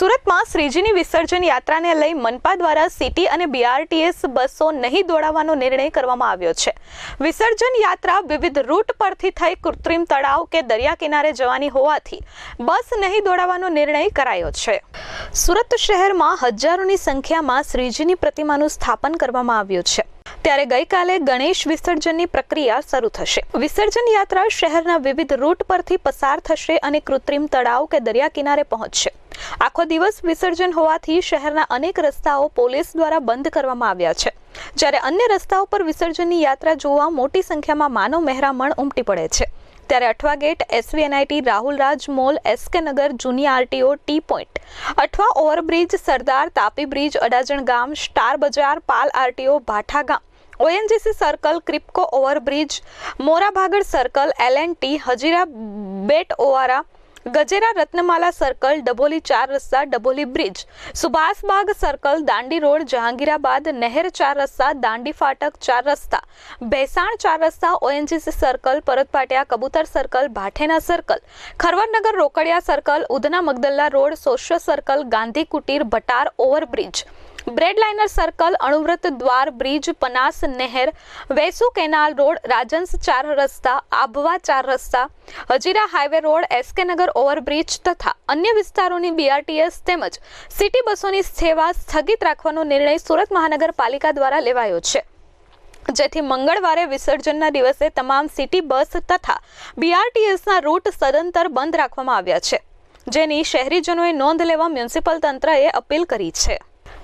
સુરતમાં શ્રીજીની વિસર્જન યાત્રાને લઈ મનપા દ્વારા સિટી અને બીઆરટીએસ બસો નહીં દોડાવવાનો નિર્ણય કરવામાં આવ્યો છે. વિસર્જન યાત્રા વિવિધ રૂટ પરથી થઈ કૃત્રિમ તળાવ કે દરિયા કિનારે જવાની હોવાથી બસ નહીં દોડાવવાનો નિર્ણય કરાયો છે. સુરત શહેરમાં હજારોની સંખ્યામાં શ્રીજીની પ્રતિમાનું સ્થાપન કરવામાં આવ્યું છે. ત્યારે ગઈકાલે ગણેશ વિસર્જનની પ્રક્રિયા શરૂ થશે. વિસર્જન યાત્રા શહેરના વિવિધ રૂટ પરથી પસાર થશે અને કૃત્રિમ તળાવ કે દરિયા કિનારે પહોંચશે. આખો દિવસ વિસર્જન હોવાથી શહેરના અનેક રસ્તાઓ પોલીસ દ્વારા બંધ કરવામાં આવ્યા છે. જ્યારે અન્ય રસ્તાઓ પર વિસર્જનની યાત્રા જોવા મોટી સંખ્યામાં માનવ મહેરામણ ઉમટી પડે છે. ત્યારે Athwa gate SV NIT Rahul Raj mall SK Nagar, જૂની RTO T point. Athwa overbridge, Sardar Tapi bridge, Adajan Gam, Star Bazaar, Pal RTO Bhatha Gam. ONGC circle Kribhco overbridge Morabhagal circle L and T Hazira બેટ ઓવારા Gajera Ratnamala circle Dabholi ચાર રસ્તા Dabholi bridge Subhashbag circle Dandi road Jahangirabad નહેર ચાર રસ્તા દાંડી ફાટક ચાર રસ્તા ભેસાણ ચાર રસ્તા ONGC circle Paratpatiya Kabutar circle Bhathena circle Kharvarnagar Rokadiya circle Udhna Magdalla road Sosyo circle Gandhi Kutir Bhatar overbridge bread liner circle Anuvrat Dwar, bridge, Panas, નહેર, Vesu canal road, રાજંસ ચાર રસ્તા, આભવા ચાર રસ્તા, Hazira highway road, SK Nagar overbridge તથા અન્ય વિસ્તારોની BRTS તેમજ city બસોની સેવા સ્થગિત રાખવાનો નિર્ણય સુરત મહાનગરપાલિકા દ્વારા લેવાયો છે. જેથી મંગળવારે વિસર્જનના દિવસે તમામ સિટી બસ તથા બીઆરટીએસના રૂટ સદંતર બંધ રાખવામાં આવ્યા છે. જેની શહેરીજનોએ નોંધ લેવા મ્યુનિસિપલ તંત્રએ અપીલ કરી છે.